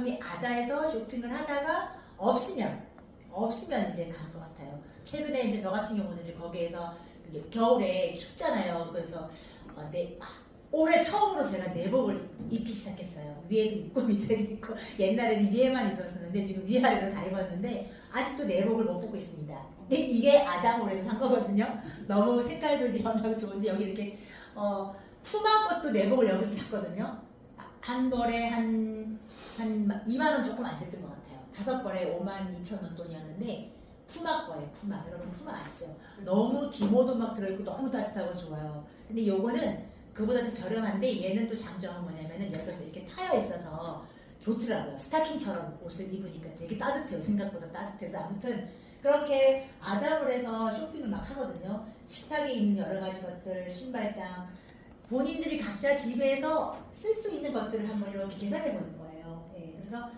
애터미 아자에서 쇼핑을 하다가 없으면 없으면 이제 간 것 같아요. 최근에 이제 저 같은 경우는 이제 거기에서 이제 겨울에 춥잖아요. 그래서 어, 내 아, 올해 처음으로 제가 내복을 입기 시작했어요. 위에도 입고 밑에도 입고 옛날에는 위에만 있었었는데 지금 위아래로 다 입었는데 아직도 내복을 못 보고 있습니다. 근데 이게 아자몰에서 산 거거든요. 너무 색깔도 지원하고 좋은데 여기 이렇게 어, 푸마 것도 내복을 여기서 샀거든요. 아, 한 벌에 한, 한 2만 원 조금 안 됐던 것 같아요. 다섯 벌에 5만 2천 원 돈이었는데 푸마 거예요. 푸마. 여러분 푸마 아시죠? 너무 기모도 막 들어있고 너무 따뜻하고 좋아요. 근데 요거는 그보다 더 저렴한데 얘는 또 장점은 뭐냐면은 여기가 이렇게 파여 있어서 좋더라고요. 스타킹처럼 옷을 입으니까 되게 따뜻해요. 생각보다 따뜻해서 아무튼 그렇게 아자몰에서 쇼핑을 막 하거든요. 식탁에 있는 여러 가지 것들, 신발장, 본인들이 각자 집에서 쓸 수 있는 것들을 한번 이렇게 계산해 보는 거예요. 예, 그래서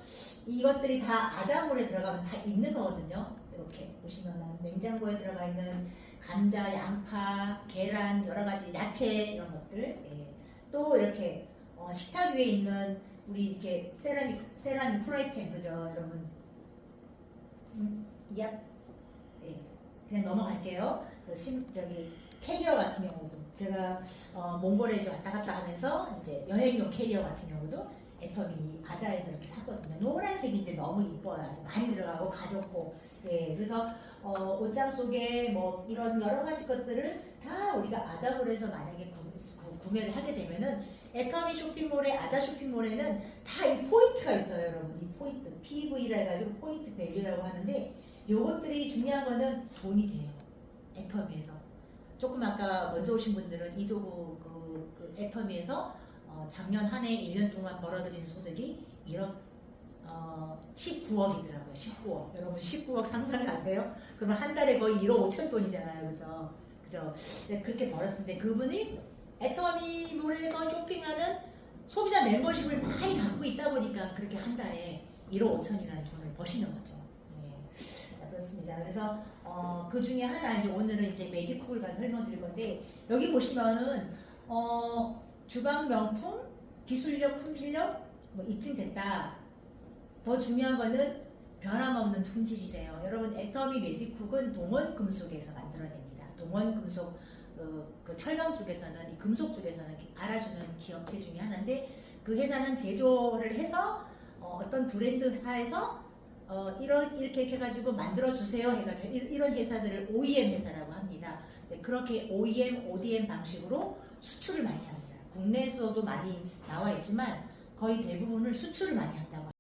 이것들이 다 아자몰에 들어가면 다 있는 거거든요. 이렇게 보시면은 냉장고에 들어가 있는 감자, 양파, 계란, 여러 가지 야채 이런 것들. 예. 또 이렇게 어, 식탁 위에 있는 우리 이렇게 세라믹 세라믹 프라이팬 그죠, 여러분? 음, 야, 예. 그냥 넘어갈게요. 그 심, 저기 캐리어 같은 경우도 제가 어, 몽골에 왔다 갔다 하면서 이제 여행용 캐리어 같은 경우도 애터미 아자에서 이렇게 샀거든요. 노란색인데 너무. 아주 많이 들어가고 가볍고. 예, 그래서 어, 옷장 속에 뭐 이런 여러 가지 것들을 다 우리가 아자몰에서 만약에 구, 구, 구 매를 하게 되면은 애터미 쇼핑몰에 아자 쇼핑몰에는 다 이 포인트가 있어요, 여러분. 이 포인트 PV라 해가지고 포인트 밸류라고 하는데 요것들이 중요한 거는 돈이 돼요. 애터미에서. 조금 아까 먼저 오신 분들은 이도구 그, 그 애터미에서 어, 작년 한 해 1년 동안 벌어들인 소득이 1억 어, 19억이더라고요. 19억. 여러분 19억 상상 가세요? 그러면 한 달에 거의 1억 5천 돈이잖아요. 그죠? 그죠? 그렇게 벌었는데 그분이 애터미몰에서 쇼핑하는 소비자 멤버십을 많이 갖고 있다 보니까 그렇게 한 달에 1억 5천이라는 돈을 버시는 거죠. 예. 자, 그렇습니다. 그래서 어, 그 중에 하나 이제 오늘은 이제 메디쿡을 가서 설명드릴 건데 여기 보시면은 어, 주방 명품, 기술력, 품질력 뭐 입증됐다. 더 중요한 거는 변함없는 품질이래요. 여러분 애터미 메디쿡은 동원 금속에서 만들어냅니다. 동원 금속 어, 그 철강 쪽에서는 이 금속 쪽에서는 알아주는 기업체 중에 하나인데 그 회사는 제조를 해서 어, 떤 브랜드사에서 어, 이런 이렇게 해가지고 만들어 주세요 해가지고 이- 이런 회사들을 OEM 회사라고 합니다. 네, 그렇게 OEM, ODM 방식으로 수출을 많이 합니다. 국내에서도 많이 나와 있지만 거의 대부분을 수출을 많이 한다고